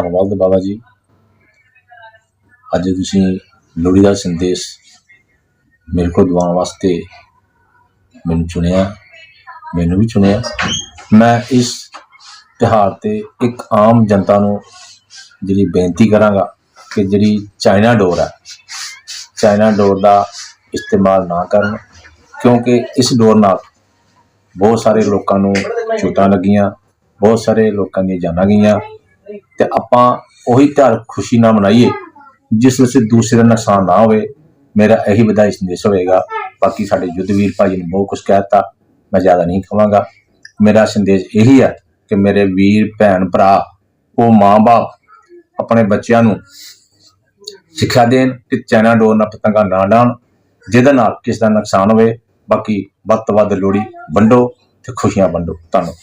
ਬਲਦ ਬਾਬਾ ਜੀ। ਅੱਜ ਤੁਸੀਂ ਲੋਹੜੀ ਦਾ ਸੰਦੇਸ਼ ਮੇਰੇ ਕੋਲ ਦਵਾਉਣ ਵਾਸਤੇ ਮੈਨੂੰ ਚੁਣਿਆ, ਮੈਨੂੰ ਵੀ ਚੁਣਿਆ। ਮੈਂ ਇਸ ਤਿਉਹਾਰ ਤੇ ਇੱਕ ਆਮ ਜਨਤਾ ਨੂੰ ਜਿਹੜੀ ਬੇਨਤੀ ਕਰਾਂਗਾ ਕਿ ਜਿਹੜੀ ਚਾਈਨਾ ਡੋਰ ਹੈ ਚਾਈਨਾ ਡੋਰ ਦਾ ਇਸਤੇਮਾਲ ਨਾ ਕਰਨ, ਕਿਉਂਕਿ ਇਸ ਡੋਰ ਨਾਲ ਬਹੁਤ ਸਾਰੇ ਲੋਕਾਂ ਨੂੰ ਚੋਟਾਂ ਲੱਗੀਆਂ, ਬਹੁਤ ਸਾਰੇ ਲੋਕਾਂ ਦੀਆਂ ਜਾਨਾਂ ਗਈਆਂ। ਤੇ ਆਪਾਂ ਉਹੀ ਤਿਉਹਾਰ ਖੁਸ਼ੀ ਨਾਲ ਮਨਾਈਏ, ਜਿਸ ਵਿੱਚ ਦੂਸਰੇ ਦਾ ਨੁਕਸਾਨ ਨਾ ਹੋਵੇ। ਮੇਰਾ ਇਹੀ ਵਧਾਈ ਸੰਦੇਸ਼ ਹੋਵੇਗਾ। ਬਾਕੀ ਸਾਡੇ ਯੁੱਧਵੀਰ ਭਾਈ ਨੇ ਬਹੁਤ ਕੁਝ ਕਹਿਤਾ ਮੈਂ ਜ਼ਿਆਦਾ ਨਹੀਂ ਕਹਾਂਗਾ। ਮੇਰਾ ਸੰਦੇਸ਼ ਇਹੀ ਹੈ ਕਿ ਮੇਰੇ ਵੀਰ, ਭੈਣ, ਭਰਾ, ਉਹ ਮਾਂ-ਬਾਪ ਆਪਣੇ ਬੱਚਿਆਂ ਨੂੰ ਸਿੱਖਿਆ ਦੇਣ ਕਿ ਚੈਨਾ ਡੋਰ ਨਾਲ ਪਤੰਗਾ ਨਾ ਡਾਉਣ ਜਿਹਦੇ ਨਾਲ ਕਿਸ ਦਾ ਨੁਕਸਾਨ ਹੋਵੇ। ਬਾਕੀ ਵੱਧ ਤੋਂ ਵੱਧ ਲੋੜੀ ਵੰਡੋ ਤੇ ਖੁਸ਼ੀਆਂ ਵੰਡੋ। ਧੰਨਵਾਦ।